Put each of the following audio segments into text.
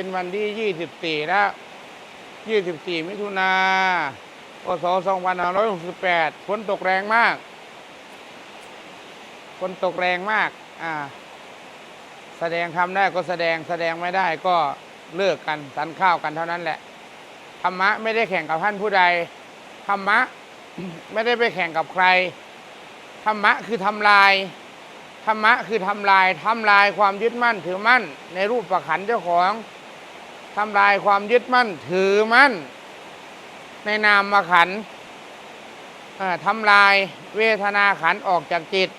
เป็นวันที่ 24แล้ว24 มิถุนาพศ2568 ฝนตกแรงมาก ฝนตกแรงมาก อ่า แสดงทำได้ก็แสดง แสดงไม่ได้ก็เลิกกันสันข้าวกันเท่านั้นแหละ ธรรมะไม่ได้แข่งกับท่านผู้ใด ธรรมะไม่ได้ไปแข่งกับใคร ธรรมะคือทำลาย ธรรมะคือทำลาย ทำลายความยึดมั่นถือมั่นในรูปประขันเจ้าของ ทำลายความยึดมั่นถือมั่น ในนามขันทำลายเวทนาขันออกจากจิต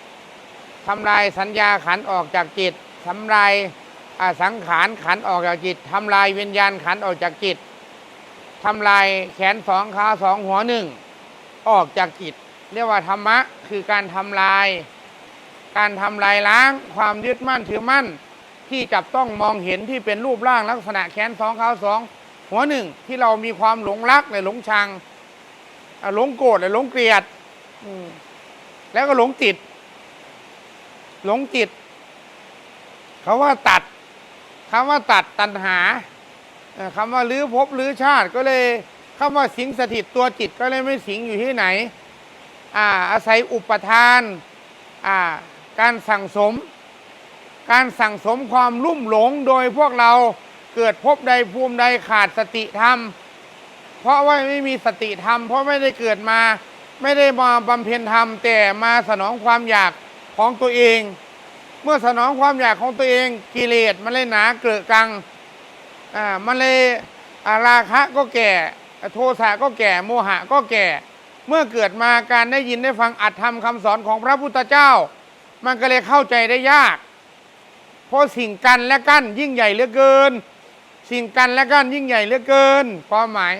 ทำลายสัญญาขันออกจากจิตทำลายสังขารขันออกจากจิตทำลายวิญญาณขันออกจากจิตทำลายแขนสองขาสองหัวหนึ่งออกจากจิต เรียกว่าธรรมะคือการทำลาย การทำลายล้างความยึดมั่นถือมั่น ที่จับต้องมองเห็นที่เป็นรูปร่างลักษณะแขนสองขาสองหัวหนึ่งที่เรามีความหลงรักและหลงชังหลงโกรธและหลงเกลียดแล้วก็หลงติด หลงจิตเขาว่าตัดคำว่าตัดตัณหาคำว่าลื้อภพลื้อชาติก็เลยคำว่าสิงสถิตตัวจิตก็เลยไม่สิงอยู่ที่ไหนอ่าอาศัยอุปทานอ่าการสั่งสม การสั่งสมความลุ่มหลงโดยพวกเราเกิดพบใดภูมิใดขาดสติธรรม เพราะว่าไม่มีสติธรรม เพราะไม่ได้เกิดมา ไม่ได้มาบำเพ็ญธรรม แต่มาสนองความอยากของตัวเอง เมื่อสนองความอยากของตัวเองกิเลสมันเลยหนาเกลือกังอ่ามันเลยราคะก็แก่ โทสะก็แก่โมหะก็แก่ เมื่อเกิดมาการได้ยินได้ฟังอัดธรรมคำสอนของพระพุทธเจ้า มันก็เลยเข้าใจได้ยาก เพราะสิ่งกันและกั้นยิ่งใหญ่เหลือเกิน สิ่งกันและกั้นยิ่งใหญ่เหลือเกินความหมาย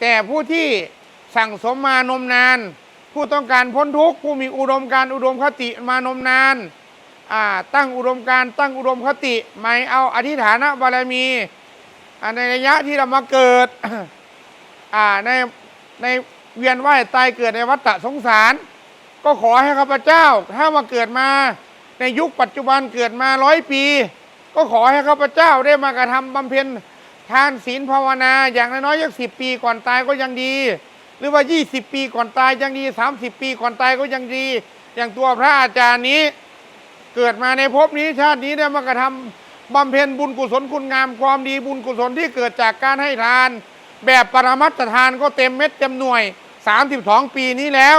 แต่ผู้ที่สั่งสมมานมนาน ผู้ต้องการพ้นทุกข์ผู้มีอุดมการอุดมคติมานมนานตั้งอุดมการตั้งอุดมคติหมายเอาอธิฐานะบารมีในระยะที่เรามาเกิดในในเวียนว่ายตายเกิดในวัฏสงสาร ก็ขอให้ข้าพเจ้าถ้ามาเกิดมา ในยุคปัจจุบันเกิดมาร้อยปี ก็ขอให้ข้าพเจ้าได้มากระทำบำเพ็ญทานศีลภาวนา อย่างน้อยๆยักสิบปีก่อนตายก็ยังดี หรือว่า 20 ปีก่อนตายยังดี 30 ปีก่อนตายก็ยังดี อย่างตัวพระอาจารย์นี้ เกิดมาในภพนี้ชาตินี้ได้มากระทำบำเพ็ญบุญกุศลคุณงามความดีบุญกุศลที่เกิดจากการให้ทาน แบบปรมัตถทานก็เต็มเม็ดเต็มหน่วย 32 ปีนี้แล้ว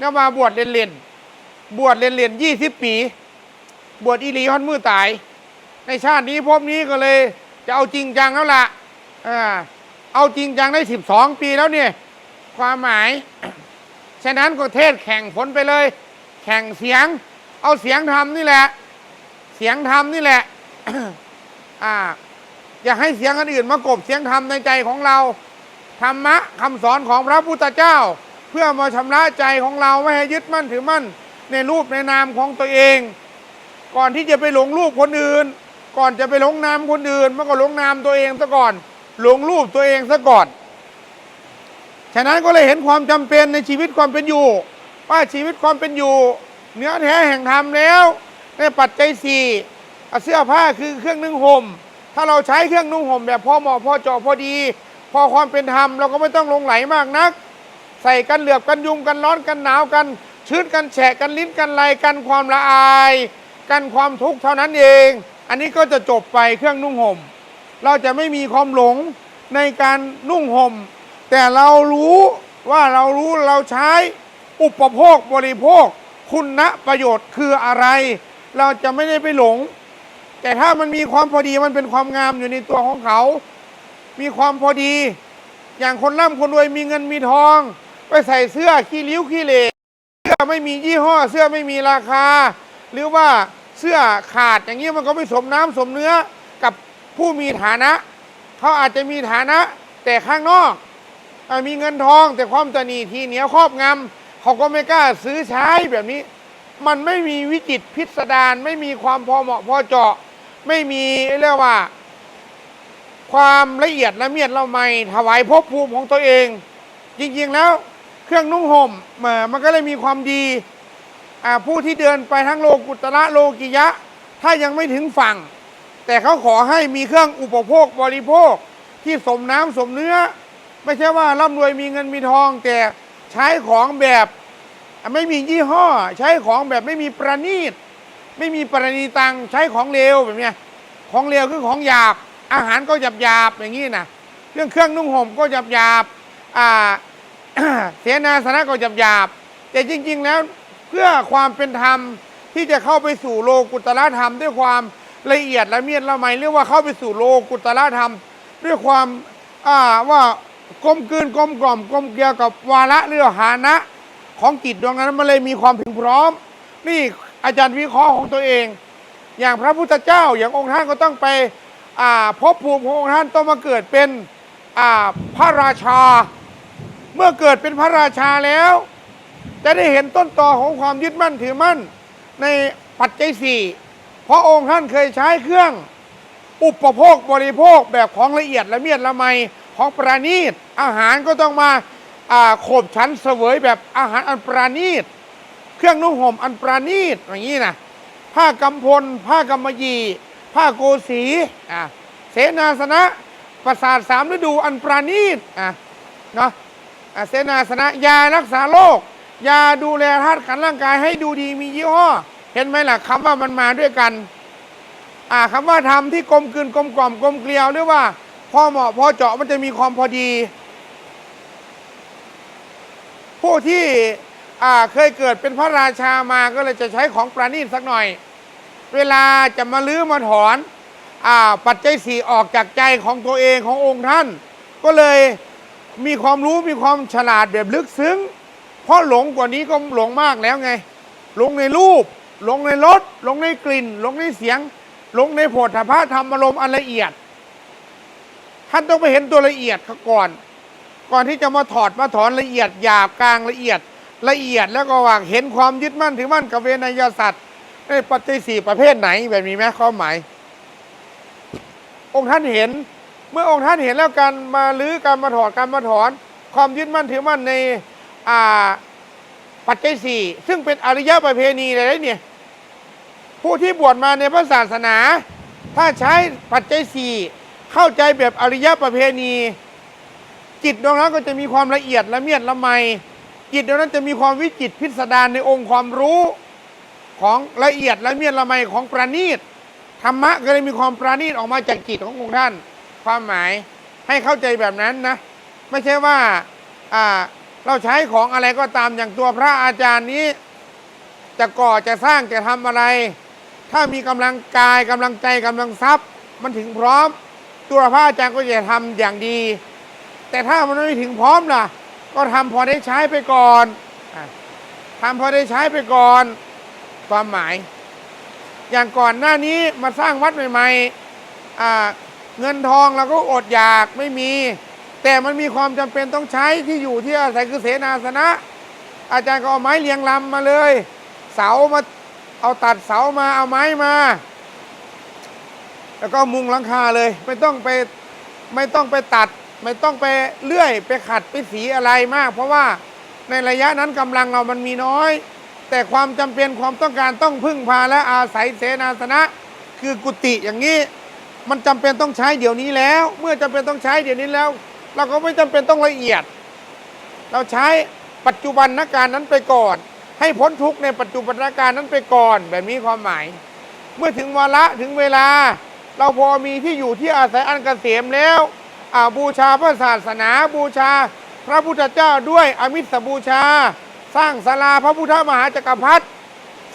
ก็มาบวชเล่นๆบวชเล่นๆ20 ปี บวชอีหลีฮอนมือตาย ในชาตินี้ภพนี้ก็เลย จะเอาจริงจังแล้วล่ะอ่าเอาจริงจังได้12ปีแล้วเนี่ย ความหมาย ฉะนั้นก็เทศแข่งผลไปเลย แข่งเสียง เอาเสียงทำนี่แหละ เสียงทำนี่แหละอ่าอย่าให้เสียงอันอื่นมากบเสียงธรรมในใจของเราธรรมะคำสอนของพระพุทธเจ้า เพื่อมาชำระใจของเราไม่ให้ยึดมั่นถือมั่นในรูปในนามของตัวเอง ก่อนที่จะไปหลงรูปคนอื่น ก่อนจะไปหลงนามคนอื่นมันก็หลงนามตัวเองซะก่อน หลงรูปตัวเองซะก่อน ฉะนั้นก็เลยเห็นความจำเป็นในชีวิตความเป็นอยู่ ว่าชีวิตความเป็นอยู่ เนื้อแท้แห่งธรรมแล้ว ในปัจจัยสี่เสื้อผ้าคือเครื่องนึ่งห่มถ้าเราใช้เครื่องนุ่งห่มแบบพอเหมาะพอเจาะพอดี พอความเป็นธรรมเราก็ไม่ต้องลงไหลมากนัก ใส่กันเหลือบกันยุงกันร้อนกันหนาวกันชื้นกันแฉะกันลิ้นกันไรกันความละอาย กันความทุกข์เท่านั้นเอง อันนี้ก็จะจบไปเครื่องนุ่งห่ม เราจะไม่มีความหลงในการนุ่งห่ม แต่เรารู้ว่าเรารู้เราใช้อุปโภคบริโภค คุณประโยชน์คืออะไร เราจะไม่ได้ไปหลง แต่ถ้ามันมีความพอดีมันเป็นความงามอยู่ในตัวของเขา มีความพอดี อย่างคนร่ำคนรวยมีเงินมีทอง ไปใส่เสื้อขี้ริ้วขี้เหร่เสื้อไม่มียี่ห้อเสื้อไม่มีราคา หรือว่าเสื้อขาดอย่างนี้มันก็ไม่สมน้ำสมเนื้อกับผู้มีฐานะ เขาอาจจะมีฐานะ แต่ข้างนอกอมีเงินทองแต่ความตนีทีเหนียวครอบงำเขาก็ไม่กล้าซื้อใช้แบบนี้ มันไม่มีวิจิตพิสดารไม่มีความพอเหมาะพอเจาะ ไม่มีเรียกว่า ความละเอียดละเมียดละไมถวายภพภูมิของตัวเอง จริงๆแล้วเครื่องนุ่งห่มเอ่อมันก็เลยมีความดี ผู้ที่เดินไปทั้งโลกุตระโลกิยะ ถ้ายังไม่ถึงฝั่ง แต่เขาขอให้มีเครื่องอุปโภคบริโภคที่สมน้ำสมเนื้อ ไม่ใช่ว่าร่ำรวยมีเงินมีทอง แต่ใช้ของแบบไม่มียี่ห้อ ใช้ของแบบไม่มีประณีต ไม่มีประณีตังใช้ของเลวแบบนี้ของเลวคือของหยาบ อาหารก็หยาบหยาบอย่างนี้นะเรื่องเครื่องนุ่งห่มก็หยาบหยาบเสนาสนะก็หยาบหยาบแต่จริง ๆ แล้ว พื่อความเป็นธรรมที่จะเข้าไปสู่โลกุตละธรรม ด้วยความละเอียดละเมียดละไมเรียกว่าเข้าไปสู่โลกุตละธรรม ด้วยความอ่าว่ากลมกลืนกลมกล่อมกลมเกลียวกับวาระหรือหานะของจิตดวงนั้นมันเลยมีความถึงพร้อม นี่อาจารย์วิเคราะห์ของตัวเอง อย่างพระพุทธเจ้าอย่างองค์ท่านก็ต้องไปอ่าภพภูมิขององค์ท่านต้องมาเกิดเป็นพระราชา เมื่อเกิดเป็นพระราชาแล้ว จะได้เห็นต้นตอของความยึดมั่นถือมั่นในปัจจัยสี่เพราะองค์ท่านเคยใช้เครื่องอุปโภคบริโภคแบบของละเอียดละเมียดละไมของประณีต อาหารก็ต้องมาโขบฉันเสวยแบบอาหารอันประณีต เครื่องนุ่งห่มอันประณีตอย่างนี้นะผ้ากำพล ผ้ากำมะหยี่ผ้าโกสีเสนาสนะประสาทสามฤดูอันประณีตเนาะอะเสนาสนะยารักษาโรค ยาดูแลธาตุขันธ์ร่างกายให้ดูดีมียี่ห้อ เห็นไหมล่ะคำว่ามันมาด้วยกัน อ่าคำว่าทำที่กลมกลืนกลมกล่อมกลมเกลียวหรือว่าพอเหมาะพอเจาะมันจะมีความพอดี ผู้ที่อ่าเคยเกิดเป็นพระราชามาก็เลยจะใช้ของประณีตสักหน่อย เวลาจะมาลื้อมาถอนอ่าปัจจัยสี่ออกจากใจของตัวเองขององค์ท่าน ก็เลยมีความรู้มีความฉลาดแบบลึกซึ้ง เพราะหลงกว่านี้ก็หลงมากแล้วไง หลงในรูป หลงในรสหลงในกลิ่น หลงในเสียง หลงในโผฏฐัพพะธรรมอารมณ์อันละเอียด ท่านต้องไปเห็นตัวละเอียดก่อน ก่อนที่จะมาถอดมาถอนละเอียดหยาบกลางละเอียด ละเอียดแล้วก็ว่าเห็นความยึดมั่นถือมั่นกับเวนยสัตว์ในปัจจัยสี่ประเภทไหนแบบนี้ไหมข้อหมาย องค์ท่านเห็นเมื่อองค์ท่านเห็นแล้วการมาลื้อการมาถอดการมาถอน ความยึดมั่นถือมั่นใน ปัจจัยสี่ซึ่งเป็นอริยประเพณีเลยเนี่ยผู้ที่บวชมาในพระศาสนา ถ้าใช้ปัจจัยสี่เข้าใจแบบอริยประเพณี จิตดวงนั้นก็จะมีความละเอียดละเมียดละไม จิตดวงนั้นจะมีความวิจิตพิสดารในองค์ความรู้ของละเอียดละเมียดละไมของประณีตธรรมะก็เลยมีความประณีตออกมาจากจิตขององค์ท่าน ความหมายให้เข้าใจแบบนั้นนะ ไม่ใช่ว่าอ่า เราใช้ของอะไรก็ตามอย่างตัวพระอาจารย์นี้ จะก่อจะสร้างจะทำอะไร ถ้ามีกำลังกายกำลังใจกำลังทรัพย์ มันถึงพร้อม ตัวพระอาจารย์ก็จะทำอย่างดี แต่ถ้ามันไม่ถึงพร้อมล่ะ ก็ทำพอได้ใช้ไปก่อนอะทำพอได้ใช้ไปก่อนความหมาย อย่างก่อนหน้านี้มาสร้างวัดใหม่ๆเงินทองเราก็อดอยากไม่มี แต่มันมีความจำเป็นต้องใช้ที่อยู่ที่อาศัยคือเสนาสนะ อาจารย์ก็เอาไม้เรียงลำมาเลย เสามาเอาตัดเสามาเอาไม้มา แล้วก็มุงหลังคาเลย ไม่ต้องไปไม่ต้องไปตัด ไม่ต้องไปเลื่อยไปขัดไปสีอะไรมาก เพราะว่าในระยะนั้นกำลังเรามันมีน้อย แต่ความจำเป็นความต้องการต้องพึ่งพาและอาศัยเสนาสนะ คือกุฏิอย่างนี้ มันจำเป็นต้องใช้เดี๋ยวนี้แล้ว เมื่อจำเป็นต้องใช้เดี๋ยวนี้แล้ว เราก็ไม่จำเป็นต้องละเอียด เราใช้ปัจจุบันนการนั้นไปก่อน ให้พ้นทุกในปัจจุบันนการนั้นไปก่อน แบบนี้ความหมาย เมื่อถึงวาระถึงเวลา เราพอมีที่อยู่ที่อาศัยอันเกษมแล้วอาบูชาพระศาสนาบูชา พระพุทธเจ้าด้วยอมิสบูชา สร้างศาลาพระพุทธมหาจักรพรรดิ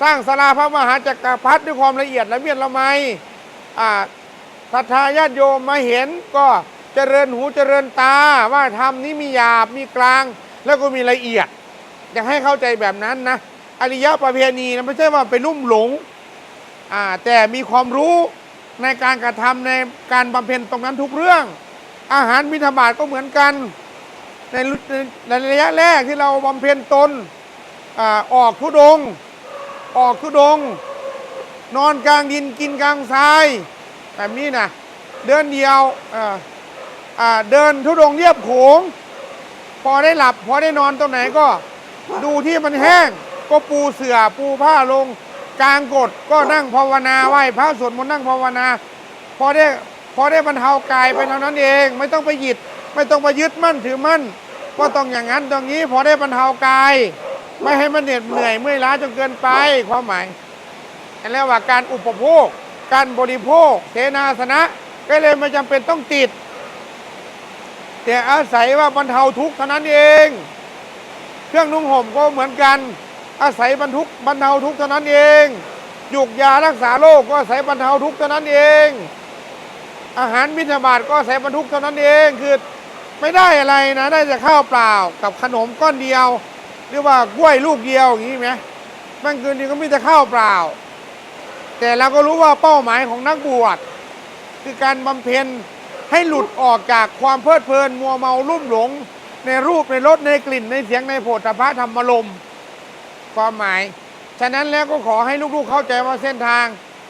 สร้างศาลาพระมหาจักรพรรดิด้วยความละเอียดละเมียดละไมอาศรัทธาญาติโยมมาเห็นก็ จริญหูเจริญตาว่าธรรมนี้มีหยาบมีกลาง แล้วก็มีละเอียด อยากให้เข้าใจแบบนั้นนะอริยประเพณีนะไม่ใช่ว่าไปลุ่มหลงอ่าแต่มีความรู้ในการกระทำในการบำเพ็ญตรงนั้นทุกเรื่อง อาหารมิถบาทก็เหมือนกันในในระยะแรกที่เราบำเพ็ญตนอาออกทุดง ออกทุดง นอนกลางดินกินกลางทรายแบบนี้นะเดินเดียวอ่า เดินทุดงเรียบโขง พอได้หลับ พอได้นอนตรงไหนก็ดูที่มันแห้ง ก็ปูเสื่อปูผ้าลง กลางกดก็นั่งภาวนาไหว้พระสวดมนต์นั่งภาวนา พอได้พอได้บรรเทากายไปเท่านั้นเอง ไม่ต้องไปหยิด ไม่ต้องไปยึดมั่นถือมั่นว่าต้องอย่างนั้นตรงนี้ พอได้บรรเทากาย ไม่ให้มันเหน็ดเหนื่อยเมื่อยล้าจนเกินไปความหมายอันแล้วว่าการอุปโภค การบริโภคเสนาสนะ ก็เลยไม่จำเป็นต้องติด แต่อาศัยว่าบรรเทาทุกข์เท่านั้นเอง เครื่องนุ่งห่มก็เหมือนกัน อาศัยบรรทุกบรรเทาทุกข์เท่านั้นเองหยุกยารักษาโรคก็อาศัยบรรเทาทุกข์เท่านั้นเอง อาหารบิณฑบาตก็อาศัยบรรทุกเท่านั้นเองคือไม่ได้อะไรนะ ได้แต่ข้าวเปล่ากับขนมก้อนเดียว หรือว่ากล้วยลูกเดียวอย่างนี้ไหมบางคืนนี้ก็มีแต่ข้าวเปล่า แต่เราก็รู้ว่าเป้าหมายของนักบวชคือการบำเพ็ญ ให้หลุดออกจากความเพลิดเพลินมัวเมาลุ่มหลง ในรูปในรสในกลิ่นในเสียงในโผฏฐัพพะธรรมลมความหมาย ฉะนั้นแล้วก็ขอให้ลูกๆเข้าใจว่าเส้นทาง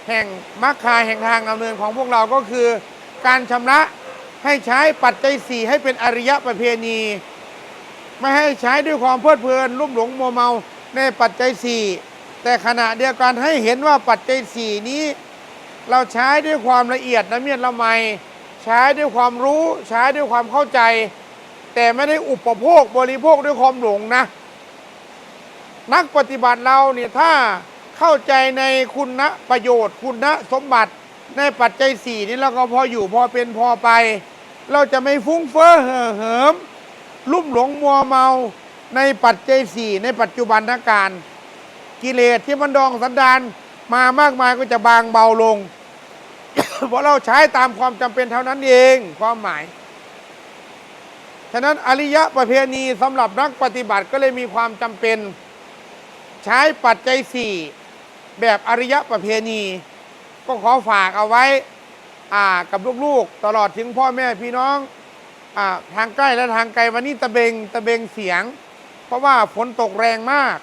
แห่งมรรคาแห่งทางดำเนินของพวกเราก็คือ การชำระให้ใช้ปัจจัยสี่ให้เป็นอริยประเพณี ไม่ให้ใช้ด้วยความเพลิดเพลินรุ่มหลงมัวเมาในปัจจัยสี่แต่ขณะเดียวกันให้เห็นว่าปัจจัยสี่นี้ เราใช้ด้วยความละเอียดละเมียดละไม ใช้ด้วยความรู้ใช้ด้วยความเข้าใจ แต่ไม่ได้อุปโภคบริโภคด้วยความหลงนะ นักปฏิบัติเราเนี่ยถ้าเข้าใจในคุณประโยชน์ คุณสมบัติในปัจจัยสี่นี้เราก็พออยู่พอเป็นพอไป เราจะไม่ฟุ้งเฟ้อเห่อเหิม ลุ่มหลงมัวเมาในปัจจัยสี่ในปัจจุบันการกิเลสที่มันดองสันดานมามากมายก็จะบางเบาลง เพราะเราใช้ตามความจำเป็นเท่านั้นเองความหมาย ฉะนั้นอริยะประเพณีสำหรับนักปฏิบัติก็เลยมีความจำเป็น ใช้ปัจจัยสี่แบบอริยะประเพณี ก็ขอฝากเอาไว้อ่ากับลูกๆ ตลอดถึงพ่อแม่พี่น้องอาทางใกล้และทางไกลวันนี้ตะเบงตะเบงเสียง เพราะว่าฝนตกแรงมาก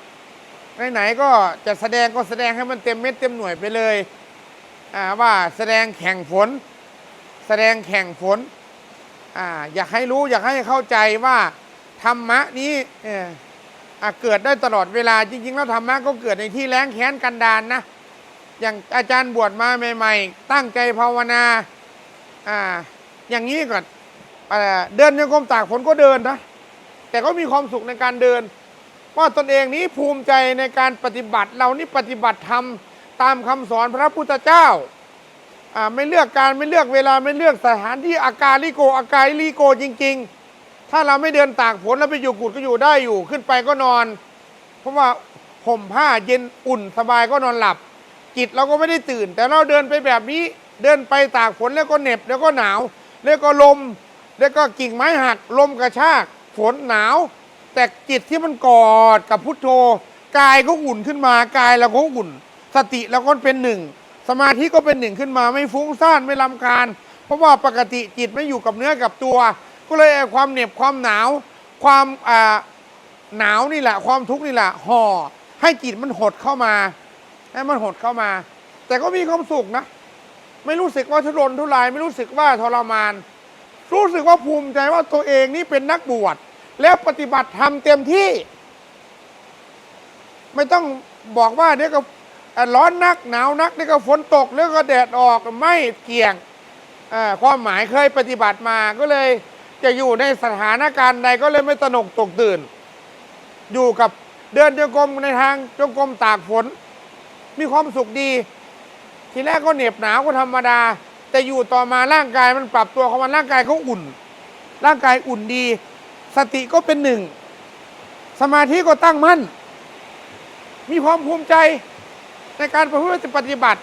ไหนๆก็จะแสดงก็แสดงให้มันเต็มเม็ดเต็มหน่วยไปเลย ว่าแสดงแข่งฝน แสดงแข่งฝนออยากให้รู้อยากให้เข้าใจว่าธรรมะนี้เเกิดได้ตลอดเวลาจริง ๆ แล้วธรรมะก็เกิดในที่แรงแค้นกันดานนะอย่างอาจารย์บวชมาใหม่ ๆ ตั้งใจภาวนาอ่าอย่างนี้ก่อนอ่าเดินยังกรมตากฝนก็เดินนะแต่ก็มีความสุขในการเดิน ว่าตนเองนี้ภูมิใจในการปฏิบัติเรานี่ปฏิบัติธรรม ตามคำสอนพระพุทธเจ้าอ่าไม่เลือกการไม่เลือกเวลาไม่เลือกสถานที่อากาลิโกอากาลิโกจริง ๆ ถ้าเราไม่เดินตากฝนแล้วไปอยู่กุดก็อยู่ได้อยู่ขึ้นไปก็นอน เพราะว่าห่มผ้าเย็นอุ่นสบายก็นอนหลับ จิตเราก็ไม่ได้ตื่น แต่เราเดินไปแบบนี้เดินไปตากฝนแล้วก็เหน็บแล้วก็หนาว แล้วก็ลม แล้วก็กิ่งไม้หักลมกระชากฝนหนาว แต่จิตที่มันกอดกับพุทโธกายก็อุ่นขึ้นมากายเราก็อุ่น สติเราก็เป็นหนึ่งสมาธิก็เป็นหนึ่งขึ้นมาไม่ฟุ้งซ่านไม่ลำคาญ เพราะว่าปกติจิตไม่อยู่กับเนื้อกับตัว ก็เลยความเหน็บความหนาว ความหนาวนี่แหละ ความทุกข์นี่แหละห่อให้จิตมันหดเข้ามา ให้มันหดเข้ามา แต่ก็มีความสุขนะ ไม่รู้สึกว่าทุรนทุราย ไม่รู้สึกว่าทรมาน รู้สึกว่าภูมิใจว่าตัวเองนี่เป็นนักบวชแล้วปฏิบัติธรรมเต็มที่ ไม่ต้องบอกว่าเดี๋ยวก็อะ ร้อนนักหนาวนักเดี๋ยวก็ฝนตกเดี๋ยวก็แดดออกไม่เกี่ยงความหมายเคยปฏิบัติมาก็เลยจะอยู่ในสถานการณ์ใดก็เลยไม่ตนกตกตื่น อยู่กับเดินจงกรมในทางจงกรมตากฝน มีความสุขดี ทีแรกก็เหน็บหนาวก็ธรรมดา แต่อยู่ต่อมาร่างกายมันปรับตัวของมันร่างกายเขาอุ่น ร่างกายอุ่นดี สติก็เป็นหนึ่ง สมาธิก็ตั้งมั่น มีความภูมิใจ ในการประพฤติปฏิบัติ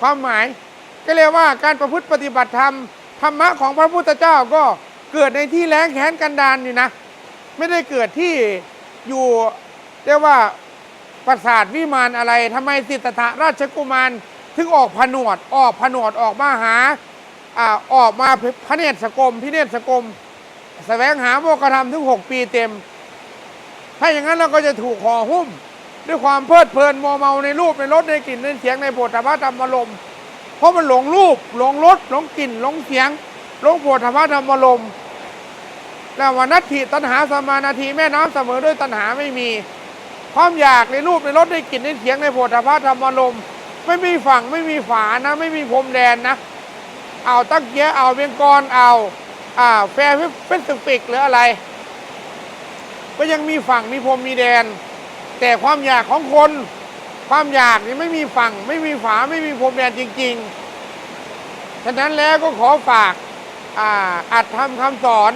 ความหมายก็เรียกว่าการประพฤติปฏิบัติธรรมธรรมะของพระพุทธเจ้าก็เกิดในที่แรงแค้นกันดานอยู่นะ ไม่ได้เกิดที่อยู่เรียกว่าปราสาทวิมานอะไรทำไมสิทธะราชกุมารถึงออกผนวดออกผนวดออกมาหาอ่าออกมาพระเนตรสกมพิเนตรสกรมแสวงหาโมกขธรรมถึงหกปีเต็ม ถ้าอย่างนั้นเราก็จะถูกห่อหุ้ม ด้วยความเพลิดเพลินมัวเมาในรูปในรสในกลิ่นในเสียงในโผฏฐัพพะธรรมารมณ์เพราะมันหลงรูปหลงรสหลงกลิ่นหลงเสียงหลงโผฏฐัพพะธรรมารมณ์แล้วว่านัตถิตัณหาสมานาทีแม่น้ำเสมอด้วยตัณหาไม่มี ความอยากในรูปในรสในกลิ่นในเสียงในโผฏฐัพพะธรรมารมณ์ไม่มีฝั่งไม่มีฝานะ ไม่มีพรมแดนนะเอาตั้งเกียอ่าเวียงกอนอ่าอ่าแฟร์เฟสติกหรืออะไร ก็ยังมีฝั่งมีพรมมีแดน แต่ความอยากของคน ความอยากนี่ไม่มีฝั่ง ไม่มีฝาไม่มีพรมแดนจริง ๆ ฉะนั้นแล้วก็ขอฝากอ่าอัดทำคำสอน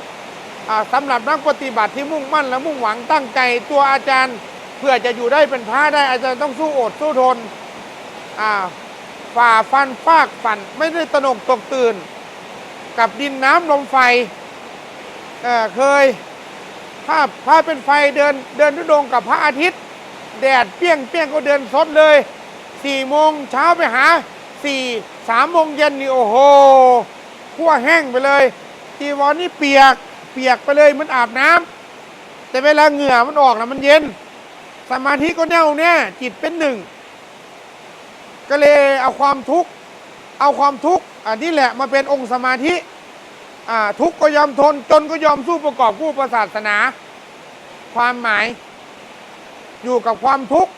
อสำหรับนักปฏิบัติที่มุ่งมั่นและมุ่งหวังตั้งใจตัวอาจารย์ เพื่อจะอยู่ได้เป็นพระได้อาจารย์ต้องสู้อดสู้ทนฝ่าฟันฟากฝันไม่ได้ตนกตกตื่น กับดินน้ำลมไฟเเคยถ้าพระเป็นไฟเดินเดินทุดงกับพระอาทิตย์ แดดเปี้ยงเปี้ยงก็เดินสดเลยสี่โมงเช้าไปหาสี่สามโมงเย็นนี่โอ้โหขั้วแห้งไปเลยจีวรนนี่เปียกเปียกไปเลยมันอาบน้ำแต่เวลาเหงื่อมันออกนะมันเย็น สมาธิก็แน่วแน่จิตเป็นหนึ่ง ก็เลยเอาความทุกข์ เอาความทุกข์อันนี้แหละมาเป็นองค์สมาธิอ่าทุกข์ก็ยอมทนจนก็ยอมสู้ประกอบคู่ประศาสนา ความหมาย อยู่กับความทุกข์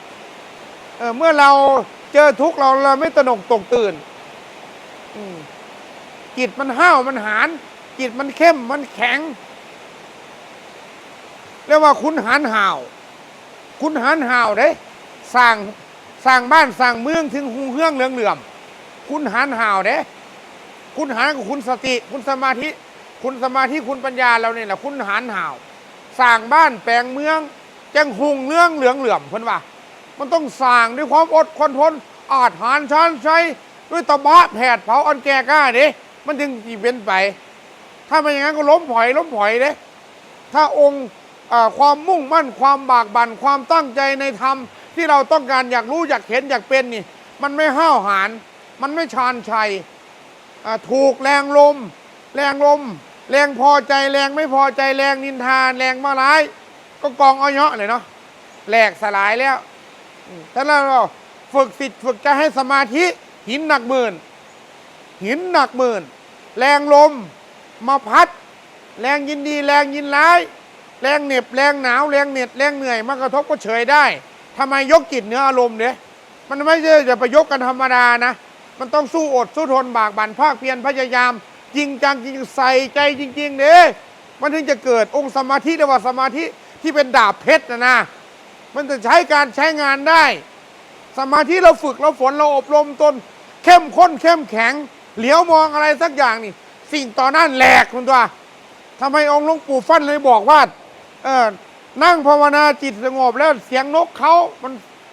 เมื่อเราเจอทุกข์เราเราไม่ตระหนกตกตื่นจิตมันห้าวมันหาน จิตมันเข้มมันแข็งเรียกว่าคุณหันห่าว คุณหันห่าวเด้สร้างสร้างบ้านสร้างเมืองถึงหูเฮืองเหลืองเหลื่อม คุณหันห่าวเด้คุณหันกับคุณสติ คุณสมาธิ คุณสมาธิคุณปัญญาเราเนี่ยแหละคุณหันห่าว สร้างบ้านแปลงเมือง จังหุงเรื่องเหลืองเหลื่อมเพิ่นว่า มันต้องสร้างด้วยความอดคนทนอาจหารชานใช้ด้วยตะบะแผดเผาอันแก่กล้าเด้มันจึงจีเป็นไป ถ้าไม่อย่างนั้นก็ล้มผอยล้มผอยเด้ถ้าองค์ความมุ่งมั่นความบากบั่นความตั้งใจในธรรมที่เราต้องการอยากรู้อยากเห็นอยากเป็นนี่ มันไม่ห้าวหาญมันไม่ชาญชัยถูกแรงลม แรงลม แรงพอใจแรงไม่พอใจแรงนินทาแรงมาร้าย ก็กองเอาเยอะเลยเนาะแหลกสลายแล้วอืมแต่แล้วเราฝึกสิทธิ์ฝึกใจให้สมาธิหินหนักหมื่น หินหนักหมื่น แรงลมมาพัด แรงยินดีแรงยินร้าย แรงเหน็บแรงหนาวแรงเหน็ดแรงเหนื่อยมากระทบก็เฉยได้ทำไมยกจิตเนื้ออารมณ์เนี่ยมันไม่ใช่จะไปยกกันธรรมดานะ มันต้องสู้อดสู้ทนบากบั่นภาคเพียรพยายาม จริงจังจริงใส่ใจจริงๆเด้มันถึงจะเกิดองค์สมาธิเรียกว่าสมาธิ ที่เป็นดาบเพชรนะนะ มันจะใช้การใช้งานได้ สมาธิเราฝึกเราฝนเราอบรมตน เข้มข้นเข้มแข็ง เหลียวมองอะไรสักอย่างนี่ สิ่งต่อนั้นแหลกคุณตัวทำไมองค์หลวงปู่ฟั่นเลยบอกว่าเออนั่งภาวนาจิตสงบแล้วเสียงนกเขามัน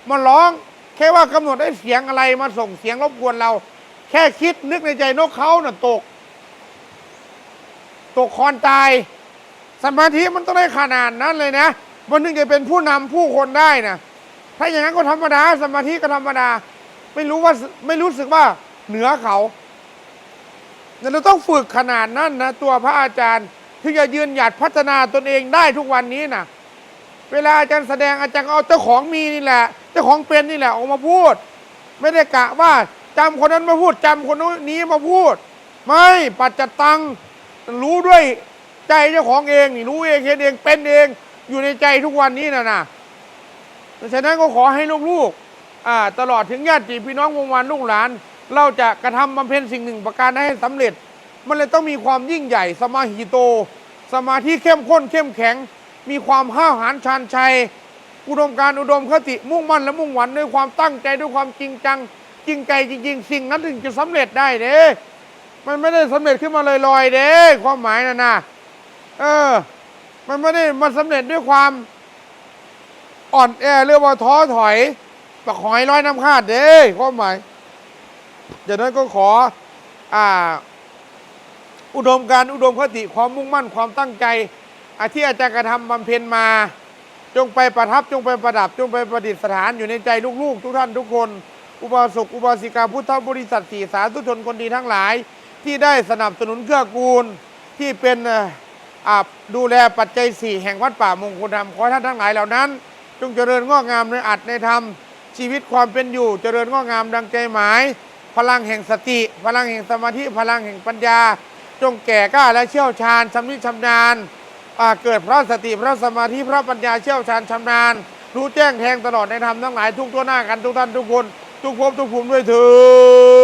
มันร้อง แค่ว่ากำหนดได้เสียงอะไรมาส่งเสียงรบกวนเรา แค่คิดนึกในใจนกเขาน่ะตก ตกคอนตาย สมาธิมันต้องได้ขนาดนั้นเลยนะมันถึงจะเป็นผู้นำผู้คนได้นะถ้าอย่างนั้นก็ธรรมดา สมาธิก็ธรรมดา ไม่รู้ว่าไม่รู้สึกว่าเหนือเขาแต่เราต้องฝึกขนาดนั้นนะตัวพระอาจารย์ถึงจะยืนหยัดพัฒนาตนเองได้ทุกวันนี้นะเวลาอาจารย์แสดงอาจารย์เอาเจ้าของมีนี่แหละ เจ้าของเป็นนี่แหละออกมาพูด ไม่ได้กะว่าจำคนนั้นมาพูดจำคนนี้มาพูด ไม่ปัจจตังรู้ด้วย ใจเจ้าของเองนี่รู้เองเห็นเองเป็นเองอยู่ในใจทุกวันนี้นะนะฉะนั้นก็ขอให้ลูกๆตลอดถึงญาติพี่น้องวงวานลูกหลาน เราจะกระทำบำเพ็ญสิ่งหนึ่งประการให้สำเร็จ มันเลยต้องมีความยิ่งใหญ่ สมาหิโต สมาธิเข้มข้นเข้มแข็ง มีความห้าวหาญชาญชัย อุดมการอุดมคติมุ่งมั่นและมุ่งหวังด้วยความตั้งใจด้วยความจริงจัง จริงใจจริงๆ สิ่งนั้นถึงจะสำเร็จได้เด้ มันไม่ได้สำเร็จขึ้นมาลอยๆเด้ ความหมายน่ะนะ เออ มันไม่ได้มาสำเร็จด้วยความอ่อนแอเรียกว่าท้อถอยปักหอยร้อยน้ำคาดเด้ความหมายจากนั้นก็ขออ่า อุดมการอุดมคติความมุ่งมั่นความตั้งใจอาที่อาจารย์กระทำบำเพ็ญมา จงไปประทับจงไปประดับ จงไปประดิษฐานอยู่ในใจลูกๆ ทุกท่านทุกคน อุบาสกอุบาสิกาพุทธบริษัทสี่สาธุชนคนดีทั้งหลาย ที่ได้สนับสนุนเกื้อกูลที่เป็นอ ดูแลปัจจัยสี่แห่งวัดป่ามงคลธรรมขอให้ท่านทั้งหลายเหล่านั้น จงเจริญงอกงามในอัตในธรรม ชีวิตความเป็นอยู่ เจริญงอกงามดังใจหมาย พลังแห่งสติ พลังแห่งสมาธิพลังแห่งปัญญา จงแก่กล้าและเชี่ยวชาญชำนิชำนาญเกิดพระสติพระสมาธิพระปัญญาเชี่ยวชาญชำนาญรู้แจ้งแทงตลอดในธรรมทั้งหลายทุกตัวหน้ากันทุกท่านทุกคน ทุกภพทุกภูมิด้วยเถิด